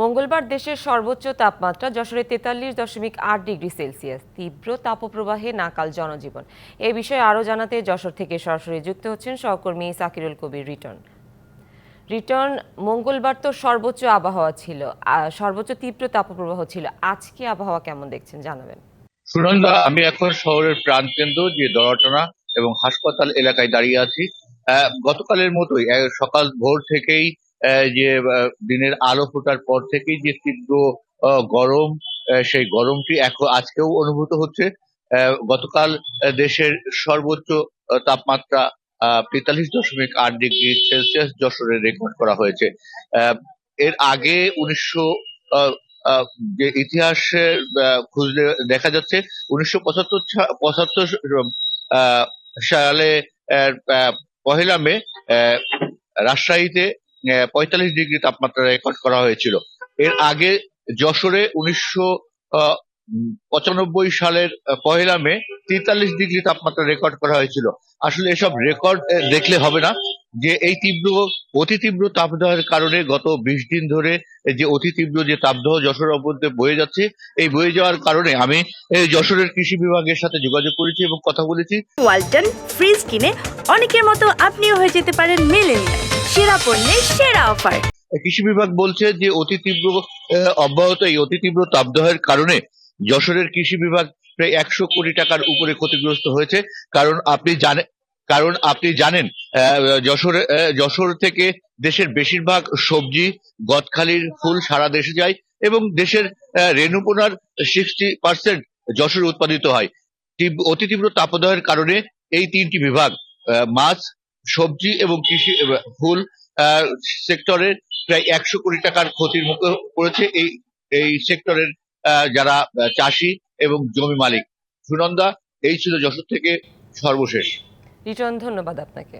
মঙ্গলবার দেশের সর্বোচ্চ তাপমাত্রা যশোরে তেতাল্লিশ দশমিক আট ডিগ্রি সেলসিয়াস। তীব্র তাপপ্রবাহে নাকাল জনজীবন। এ বিষয়ে আরও জানাতে যশোর থেকে সরাসরি যুক্ত হচ্ছেন সহকর্মী সাকিরুল কবির রিটন রিটন মঙ্গলবার তো সর্বোচ্চ আবহাওয়া ছিল। সর্বোচ্চ তীব্র তাপপ্রবাহ ছিল। আজকে আবহাওয়া কেমন দেখছেন? জানাবেন। সুনন্দা, আমি এখন শহরের প্রাণকেন্দ্র যে দরাটনা এবং হাসপাতাল এলাকায় দাঁড়িয়ে আছি। গতকালের মতোই সকাল ভোর থেকেই যে দিনের আলো ফোটার পর থেকেই যে তীব্র গরম সেই গরমটি এখন আজকেও অনুভূত হচ্ছে। গতকাল দেশের সর্বোচ্চ তাপমাত্রা তেতাল্লিশ দশমিক আট ডিগ্রি সেলসিয়াস যশোরে রেকর্ড করা হয়েছে। এর আগে উনিশশো যে ইতিহাসে খুঁজলে দেখা যাচ্ছে, উনিশশো পঁচাত্তর পঁচাত্তর সালে পহেলা মে রাজশাহীতে পঁয়তাল্লিশ ডিগ্রি তাপমাত্রা রেকর্ড করা হয়েছিল। এর আগে যশোরে উনিশশো পঁচানব্বই সালের পহেলা মে তেতাল্লিশ ডিগ্রি তাপমাত্রা রেকর্ড করা হয়েছিল। আসলে এসব রেকর্ড দেখলে হবে না যে এই তীব্র, অতি তীব্র তাপদাহের কারণে গত বিশ দিন ধরে যে অতি তীব্র যে তাপদাহ যশোরের মধ্যে বয়ে যাচ্ছে, এই বয়ে যাওয়ার কারণে আমি যশোরের কৃষি বিভাগের সাথে যোগাযোগ করেছি এবং কথা বলেছি। ওয়ালটন ফ্রিজ কিনে অনেকের মতো আপনিও হয়ে যেতে পারেন মেলেনিয়া সেরা পণ্যের সেরা অফার। কৃষি বিভাগ বলছে যে অতি তীব্র অব্যাহত এই অতি তীব্র তাপদাহের কারণে যশোরের কৃষি বিভাগ প্রায় একশো কোটি টাকার উপরে ক্ষতিগ্রস্ত হয়েছে। কারণ আপনি জানেন কারণ আপনি জানেন যশোর যশোর থেকে দেশের বেশিরভাগ সবজি, গদখালির ফুল সারা দেশে যায় এবং দেশের রেণুপোনার সিক্সটি পার্সেন্ট যশোরে উৎপাদিত হয়। অতি তীব্র তাপদাহের কারণে এই তিনটি বিভাগ মাছ সবজি এবং কৃষি ফুল সেক্টরের প্রায় একশো কোটি টাকার ক্ষতির মুখে পড়েছে এই এই সেক্টরের যারা চাষি এবং জমি মালিক। সুনন্দা, এই ছিল যশোর থেকে সর্বশেষ। রিটন, ধন্যবাদ আপনাকে।